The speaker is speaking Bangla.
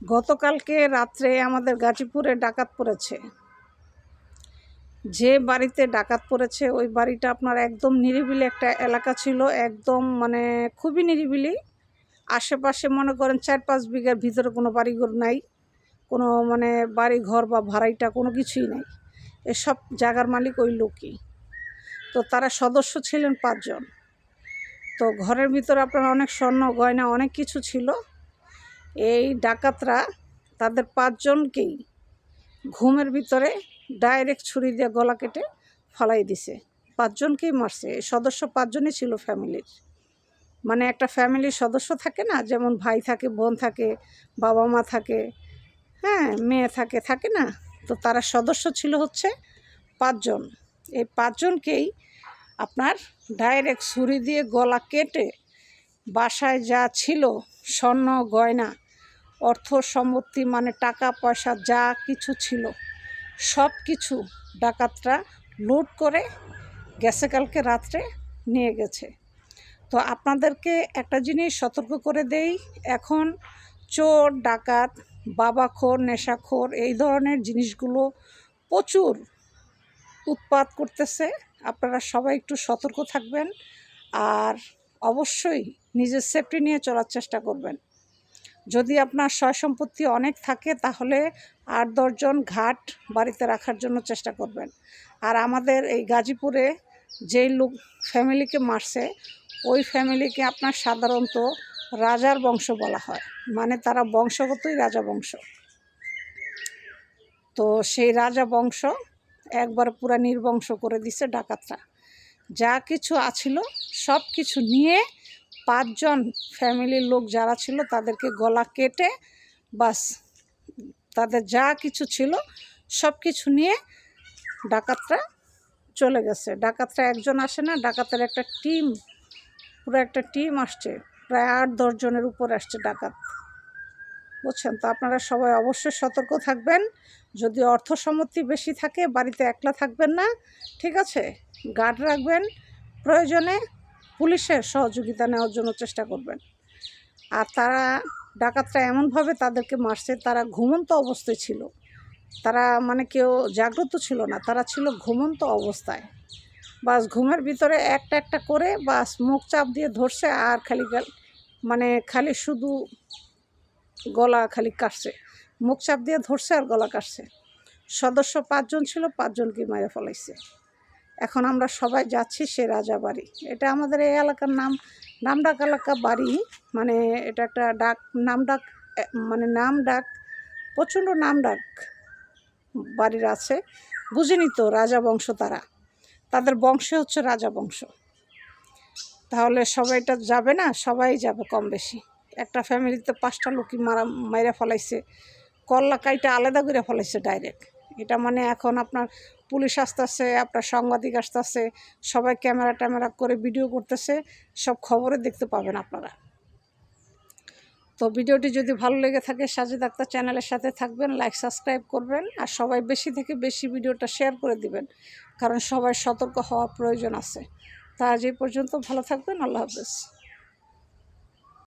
গতকালকে রাত্রে আমাদের গাজীপুরে ডাকাত পড়েছে। যে বাড়িতে ডাকাত পড়েছে, ওই বাড়িটা আপনার একদম নিরিবিলি একটা এলাকা ছিল, একদম মানে খুবই নিরিবিলি। আশেপাশে মনে করেন চার পাঁচ বিঘার ভিতরে কোনো বাড়িঘর নাই, কোনো মানে বাড়ি ঘর বা ভাড়াইটা কোনো কিছুই নাই। এসব জায়গার মালিক ওই লোকই। তো তারা সদস্য ছিলেন পাঁচজন। তো ঘরের ভিতরে আপনার অনেক স্বর্ণ, গয়না অনেক কিছু ছিল। এই ডাকাতরা তাদের পাঁচজনকেই ঘুমের ভিতরে ডাইরেক্ট ছুরি দিয়ে গলা কেটে ফালাই দিছে। পাঁচজনকেই মারছে। সদস্য পাঁচজনই ছিল ফ্যামিলির। মানে একটা ফ্যামিলির সদস্য থাকে না, যেমন ভাই থাকে, বোন থাকে, বাবা মা থাকে হ্যাঁ মেয়ে থাকে থাকে না? তো তারা সদস্য ছিল হচ্ছে পাঁচজন। এই পাঁচজনকেই আপনার ডাইরেক্ট ছুরি দিয়ে গলা কেটে বাসায় যা ছিল স্বর্ণ, গয়না অর্থ সম্পত্তি মানে টাকা, পয়সা, যা কিছু ছিল, সব কিছু ডাকাতরা লুট করে গেছে কালকে রাত্রে নিয়ে গেছে। তো আপনাদেরকে একটা জিনিস সতর্ক করে দেই, এখন চোর, ডাকাত, বাবাখোর, নেশাখোর এই ধরনের জিনিসগুলো প্রচুর উৎপাত করতেছে। আপনারা সবাই একটু সতর্ক থাকবেন আর অবশ্যই নিজের সেফটি নিয়ে চলার চেষ্টা করবেন। যদি আপনার সয় সম্পত্তি অনেক থাকে, তাহলে আট দশজন ঘাট বাড়িতে রাখার জন্য চেষ্টা করবেন। আর আমাদের এই গাজীপুরে যেই লোক ফ্যামিলিকে মারছে, ওই ফ্যামিলিকে আপনার সাধারণত রাজার বংশ বলা হয়। মানে তারা বংশগতই রাজা বংশ। তো সেই রাজা বংশ একবার পুরা নির্বংশ করে দিছে ডাকাতরা। যা কিছু আছিল, সব কিছু নিয়ে পাঁচজন ফ্যামিলির লোক যারা ছিল তাদেরকে গলা কেটে বাস, তাদের যা কিছু ছিল সব কিছু নিয়ে ডাকাতরা চলে গেছে। ডাকাতরা একজন আসে না, ডাকাতের একটা টিম, পুরো একটা টিম আসছে, প্রায় আট দশজনের উপর আসছে ডাকাত। বুঝছেন? তো আপনারা সবাই অবশ্যই সতর্ক থাকবেন। যদি অর্থ সম্মতি বেশি থাকে, বাড়িতে একলা থাকবেন না, ঠিক আছে? গার্ড রাখবেন। প্রয়োজনে পুলিশের সহযোগিতা নেওয়ার জন্য চেষ্টা করবেন। আর তারা ডাকাতরা এমনভাবে তাদেরকে মারছে, তারা ঘুমন্ত অবস্থায় ছিল। তারা মানে কেউ জাগ্রত ছিল না, তারা ছিল ঘুমন্ত অবস্থায়। বাস ঘুমের ভিতরে একটা একটা করে বাস মুখ চাপ দিয়ে ধরছে আর খালি মানে খালি শুধু গলা খালি কাটছে। মুখ চাপ দিয়ে ধরছে আর গলা কাটছে। সদস্য পাঁচজন ছিল, পাঁচজনকে মেরে ফেলাইছে। এখন আমরা সবাই যাচ্ছি সে রাজা বাড়ি। এটা আমাদের এই এলাকার নাম, নামডাক এলাকা বাড়ি। মানে এটা একটা ডাক, নামডাক মানে নাম ডাক প্রচণ্ড নাম ডাক বাড়ির আছে। বুঝিনি তো রাজা বংশ তারা। তাদের বংশে হচ্ছে রাজা বংশ। তাহলে সবাইটা যাবে না? সবাই যাবে কম বেশি। একটা ফ্যামিলিতে পাঁচটা লোকই মারা, মাইরা ফলাইছে। কল্লা কাইটা আলাদা করে ফলাইছে ডাইরেক্ট এটা মানে এখন আপনার পুলিশ আসতেছে, আপনার সাংবাদিক আসতেছে, সবাই ক্যামেরা ট্যামেরা করে ভিডিও করতেছে, সব খবরে দেখতে পাবেন আপনারা। তো ভিডিওটি যদি ভালো লেগে থাকে, সাজিদ আক্তার চ্যানেলের সাথে থাকবেন, লাইক, সাবস্ক্রাইব করবেন, আর সবাই বেশি থেকে বেশি ভিডিওটা শেয়ার করে দিবেন, কারণ সবাই সতর্ক হওয়া প্রয়োজন আছে। তা আজ এই পর্যন্ত, ভালো থাকবেন, আল্লাহ হাফেজ।